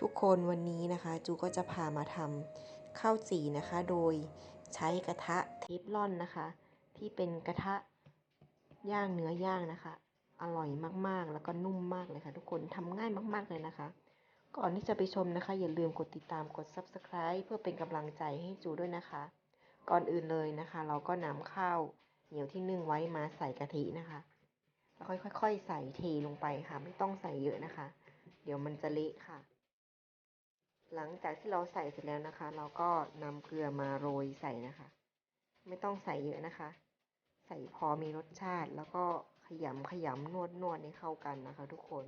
ทุกคนวันนี้นะคะจูก็จะพามาทำข้าวจี่นะคะ โดยใช้กระทะเทฟลอนนะคะ ที่เป็นกระทะย่างเนื้อย่างนะคะ อร่อยมากๆแล้วก็นุ่มมากเลยค่ะ ทุกคนทำง่ายมาก ๆเลยนะคะ ก่อนที่จะไปชมนะคะ อย่าลืมกดติดตามกด subscribe เพื่อเป็นกำลังใจให้จูด้วยนะคะ ก่อนอื่นเลยนะคะ เราก็นำข้าวเหนียวที่นึ่งไว้มาใส่กะทินะคะแล้วค่อยๆใส่เทลงไปค่ะ ไม่ต้องใส่เยอะนะคะ เดี๋ยวมันจะเละค่ะ หลังจากที่เราใส่เสร็จแล้วนะคะ เราก็นำเกลือมาโรยใส่นะคะ ไม่ต้องใส่เยอะนะคะ ใส่พอมีรสชาติ แล้วก็ขยำขยำนวดนวดให้เข้ากันนะคะ ทุกคน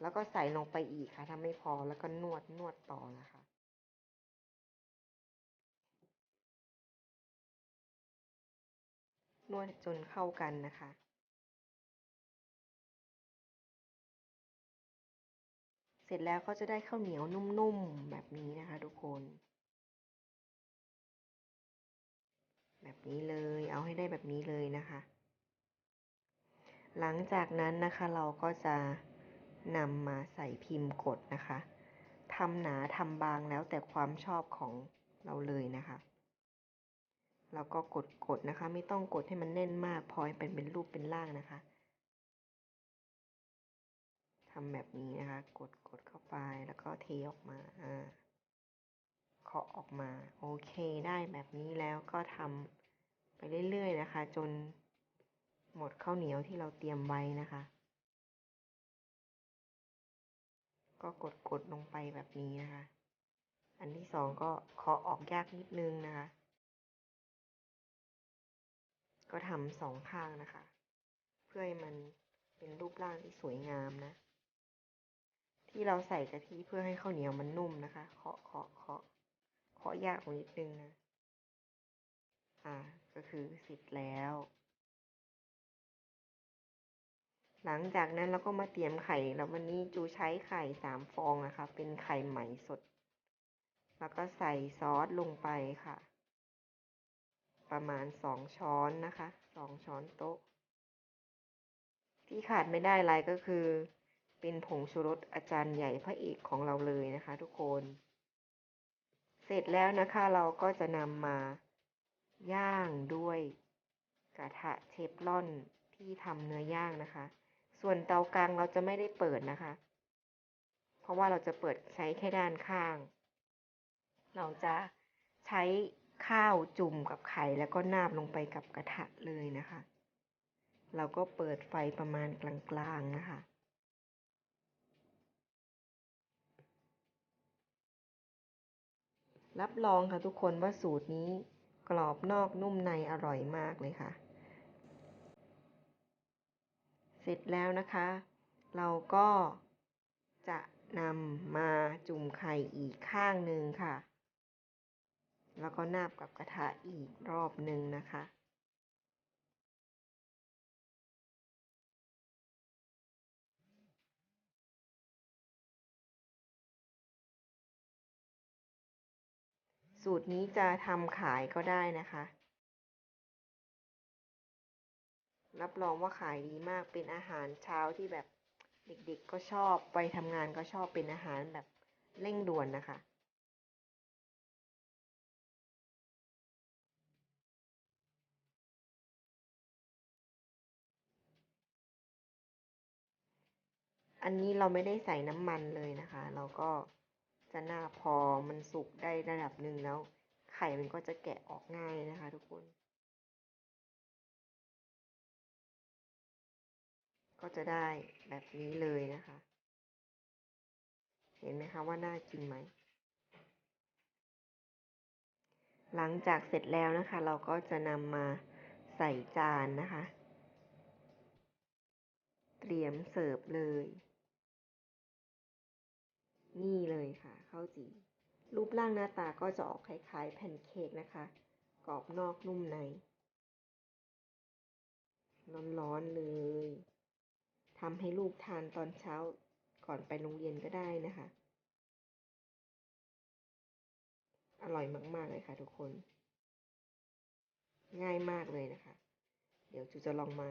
แล้วก็ใส่ลงไปอีกค่ะถ้าไม่พอแล้วก็นวดนวดต่อนะคะนวดจนเข้ากันนะคะ เสร็จแล้วก็จะได้ข้าวเหนียวนุ่มๆแบบนี้นะคะทุกคน แบบนี้เลยเอาให้ได้แบบนี้เลยนะคะ หลังจากนั้นนะคะเราก็จะนำมาใส่พิมพ์กดนะคะทำหนาทำบางแล้วแต่ความชอบของเราเลยนะคะเราก็กดกดนะคะ ไม่ต้องกดให้มันแน่นมากพอให้เป็นเป็นรูปเป็นร่างนะคะ ทำแบบนี้นะคะ กดกดเข้าไปแล้วก็เทออกมาอ่าเคาะออกมา โอเคได้แบบนี้แล้วก็ทำไปเรื่อยๆนะคะ จนหมดข้าวเหนียวที่เราเตรียมไว้นะคะ ก็กดกดลงไปแบบนี้นะคะ อันที่สองก็เคาะออกยากนิดนึงนะคะ ก็ทำสองข้างนะคะ เพื่อให้มันเป็นรูปร่างที่สวยงามนะ ที่เราใส่กะทิเพื่อให้ข้าวเหนียวมันนุ่มนะคะ เคาะเคาะเคาะเคาะยากกว่านิดนึงนะ อ่า ก็คือเสร็จแล้ว หลังจากนั้นเราก็มาเตรียมไข่ แล้ววันนี้จูใช้ไข่สามฟองนะคะ เป็นไข่ใหม่สด แล้วก็ใส่ซอสลงไปค่ะ ประมาณสองช้อนนะคะ สองช้อนโต๊ะ ที่ขาดไม่ได้อะไรก็คือ เป็นผงชูรสอาจารย์ใหญ่พระเอกของเราเลยนะคะ ทุกคน เสร็จแล้วนะคะเราก็จะนำมาย่างด้วยกระทะเทฟลอนที่ทำเนื้อย่างนะคะ ส่วนเตากลางเราจะไม่ได้เปิดนะคะ เพราะว่าเราจะเปิดใช้แค่ด้านข้าง เราจะใช้ข้าวจุ่มกับไข่แล้วก็นาบลงไปกับกระทะเลยนะคะ เราก็เปิดไฟประมาณกลางๆนะคะ รับรองค่ะทุกคนว่าสูตรนี้กรอบนอกนุ่มในอร่อยมากเลยค่ะ เสร็จแล้วนะคะ เราก็จะนำมาจุ่มไข่อีกข้างหนึ่งค่ะ แล้วก็นาบกับกระทะอีกรอบหนึ่งนะคะ สูตรนี้จะทำขายก็ได้นะคะ รับรองว่าขายดีมากเป็นอาหารเช้าที่แบบเด็กๆก็ชอบไปทำงานก็ชอบเป็นอาหารแบบเร่งด่วนนะคะ อันนี้เราไม่ได้ใส่น้ำมันเลยนะคะ เราก็ จะหน้าพอมันสุกได้ระดับหนึ่งแล้ว ไข่มันก็จะแกะออกง่ายนะคะ ทุกคน ก็จะได้แบบนี้เลยนะคะ เห็นไหมคะว่าน่ากินไหม หลังจากเสร็จแล้วนะคะ เราก็จะนำมาใส่จานนะคะ เตรียมเสิร์ฟเลย นี่เลย จีรูปร่างหน้าตาก็จะออกคล้ายๆแผ่นเค้กนะคะ กรอบนอกนุ่มใน ร้อนๆเลยทำให้ลูกทานตอนเช้าก่อนไปโรงเรียนก็ได้นะคะ อร่อยมากๆเลยค่ะทุกคน ง่ายมากเลยนะคะ เดี๋ยวจูจะลองมา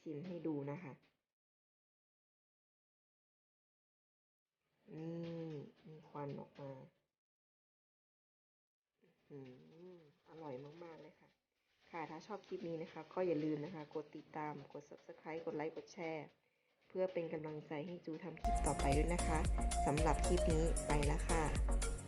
ชิมให้ดูนะคะ นี่ วันออกมาอืมอร่อยมากๆเลยค่ะ ค่ะถ้าชอบคลิปนี้นะคะ ก็อย่าลืมนะคะ กดติดตาม กด subscribe กดไลค์ กดแชร์ เพื่อเป็นกำลังใจให้จูทำคลิปต่อไปด้วยนะคะสำหรับคลิปนี้ไปแล้วค่ะ